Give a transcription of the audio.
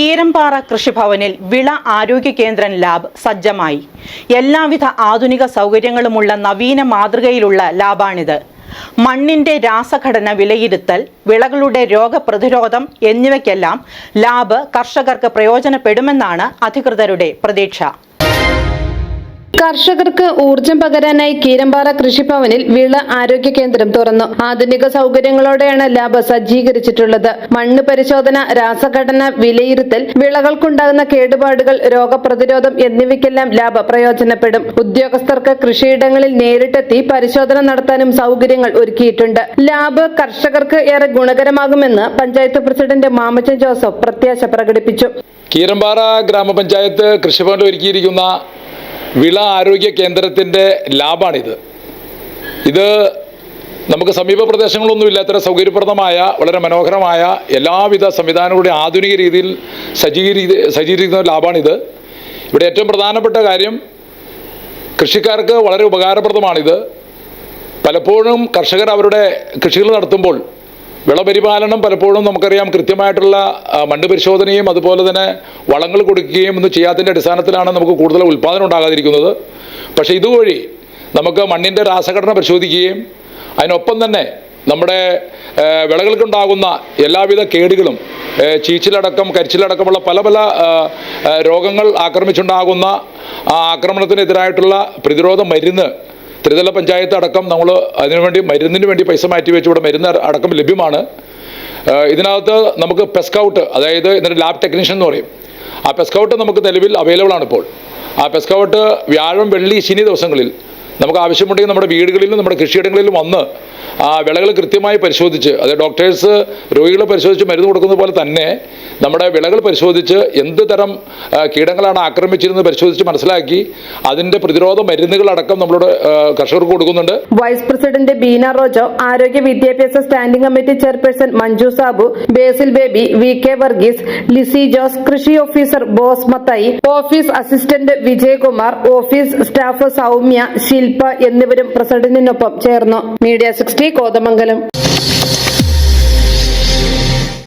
കീരമ്പാറ കൃഷിഭവനിൽ വിള ആരോഗ്യ കേന്ദ്രൻ ലാബ് സജ്ജമായി. എല്ലാവിധ ആധുനിക സൗകര്യങ്ങളുമുള്ള നവീന മാതൃകയിലുള്ള ലാബാണിത്. മണ്ണിന്റെ രാസഘടന വിലയിരുത്തൽ വിളകളുടെ രോഗപ്രതിരോധം എന്നിവയ്ക്കെല്ലാം ലാബ് കർഷകർക്ക് പ്രയോജനപ്പെടുമെന്നാണ് അധികൃതരുടെ പ്രതീക്ഷ. കർഷകർക്ക് ഊർജം പകരാനായി കീരമ്പാറ കൃഷിഭവനിൽ വിള ആരോഗ്യ കേന്ദ്രം തുറന്നു. ആധുനിക സൗകര്യങ്ങളോടെയാണ് ലാബ് സജ്ജീകരിച്ചിട്ടുള്ളത്. മണ്ണ് പരിശോധന രാസഘടന വിലയിരുത്തൽ വിളകൾക്കുണ്ടാകുന്ന കേടുപാടുകൾ രോഗപ്രതിരോധം എന്നിവയ്ക്കെല്ലാം ലാബ് പ്രയോജനപ്പെടും. ഉദ്യോഗസ്ഥർക്ക് കൃഷിയിടങ്ങളിൽ നേരിട്ടെത്തി പരിശോധന നടത്താനും സൗകര്യങ്ങൾ ഒരുക്കിയിട്ടുണ്ട്. ലാബ് കർഷകർക്ക് ഏറെ ഗുണകരമാകുമെന്ന് പഞ്ചായത്ത് പ്രസിഡന്റ് മാമച്ചൻ ജോസഫ് പ്രത്യാശ പ്രകടിപ്പിച്ചു. കീരമ്പാറ ഗ്രാമപഞ്ചായത്ത് കൃഷിഭവനിൽ ഒരുക്കിയിരിക്കുന്ന വിള ആരോഗ്യ കേന്ദ്രത്തിന്റെ ലാബാണിത്. ഇത് നമുക്ക് സമീപ പ്രദേശങ്ങളൊന്നും ഇല്ലാത്ത സൗകര്യപ്രദമായ വളരെ മനോഹരമായ എല്ലാവിധ സംവിധാനങ്ങളുടെ ആധുനിക രീതിയിൽ സജ്ജീകരി സജ്ജീകരിക്കുന്ന ലാബാണിത്. ഇവിടെ ഏറ്റവും പ്രധാനപ്പെട്ട കാര്യം കൃഷിക്കാർക്ക് വളരെ ഉപകാരപ്രദമാണിത്. പലപ്പോഴും കർഷകർ അവരുടെ കൃഷികൾ നടത്തുമ്പോൾ വിളപരിപാലനം പലപ്പോഴും നമുക്കറിയാം കൃത്യമായിട്ടുള്ള മണ്ണ് പരിശോധനയും അതുപോലെ തന്നെ വളങ്ങൾ കൊടുക്കുകയും ഒന്നും ചെയ്യാത്തതിന്റെ അടിസ്ഥാനത്തിലാണ് നമുക്ക് കൂടുതൽ ഉൽപ്പാദനം ഉണ്ടാകാതിരിക്കുന്നത്. പക്ഷേ ഇതുവഴി നമുക്ക് മണ്ണിന്റെ രാസഘടന പരിശോധിക്കുകയും അതിനൊപ്പം തന്നെ നമ്മുടെ വിളകൾക്കുണ്ടാകുന്ന എല്ലാവിധ കേടുകളും ചീച്ചിലടക്കം കരിച്ചിലടക്കമുള്ള പല പല രോഗങ്ങൾ ആക്രമിച്ചുണ്ടാകുന്ന ആ ആക്രമണത്തിനെതിരായിട്ടുള്ള പ്രതിരോധ മരുന്ന് ത്രിതല പഞ്ചായത്ത് അടക്കം നമ്മൾ അതിനുവേണ്ടി മരുന്നിന് വേണ്ടി പൈസ മാറ്റി വെച്ച് ഇവിടെ മരുന്ന് അടക്കം ലഭ്യമാണ്. ഇതിനകത്ത് നമുക്ക് പെസ്കൗട്ട് അതായത് ഇതിന്റെ ലാബ് ടെക്നീഷ്യൻ എന്ന് പറയും. ആ പെസ്കൗട്ട് നമുക്ക് നിലവിൽ അവൈലബിൾ ആണ് ഇപ്പോൾ. ആ പെസ്കൗട്ട് വ്യാഴം വെള്ളി ശനി ദിവസങ്ങളിൽ നമുക്ക് ആവശ്യമുണ്ടെങ്കിൽ നമ്മുടെ വീടുകളിലും നമ്മുടെ കൃഷിയിടങ്ങളിലും വന്ന് ആ വിളകൾ കൃത്യമായി പരിശോധിച്ച് അതായത് ഡോക്ടേഴ്സ് രോഗികളെ പരിശോധിച്ച് മരുന്ന് കൊടുക്കുന്ന പോലെ തന്നെ നമ്മുടെ വിളകൾ പരിശോധിച്ച് എന്ത് തരം കീടങ്ങളാണ് ആക്രമിച്ചിരുന്നത് പരിശോധിച്ച് മനസ്സിലാക്കി അതിന്റെ പ്രതിരോധ മരുന്നുകളടക്കം നമ്മളോട് കർഷകർക്ക് കൊടുക്കുന്നുണ്ട്. വൈസ് പ്രസിഡന്റ് ബീന റോജോ ആരോഗ്യ വിദ്യാഭ്യാസ standing committee chairperson Manju Sabu Basil Baby V K Varghese Lizy Jose കൃഷി officer Bose Mathai office assistant Vijayakumar office staff Soumya Shilpa എന്നിവരും പ്രസിഡന്റിനൊപ്പം ചേർന്നു. മീഡിയ శ్రీ కోదమంగళం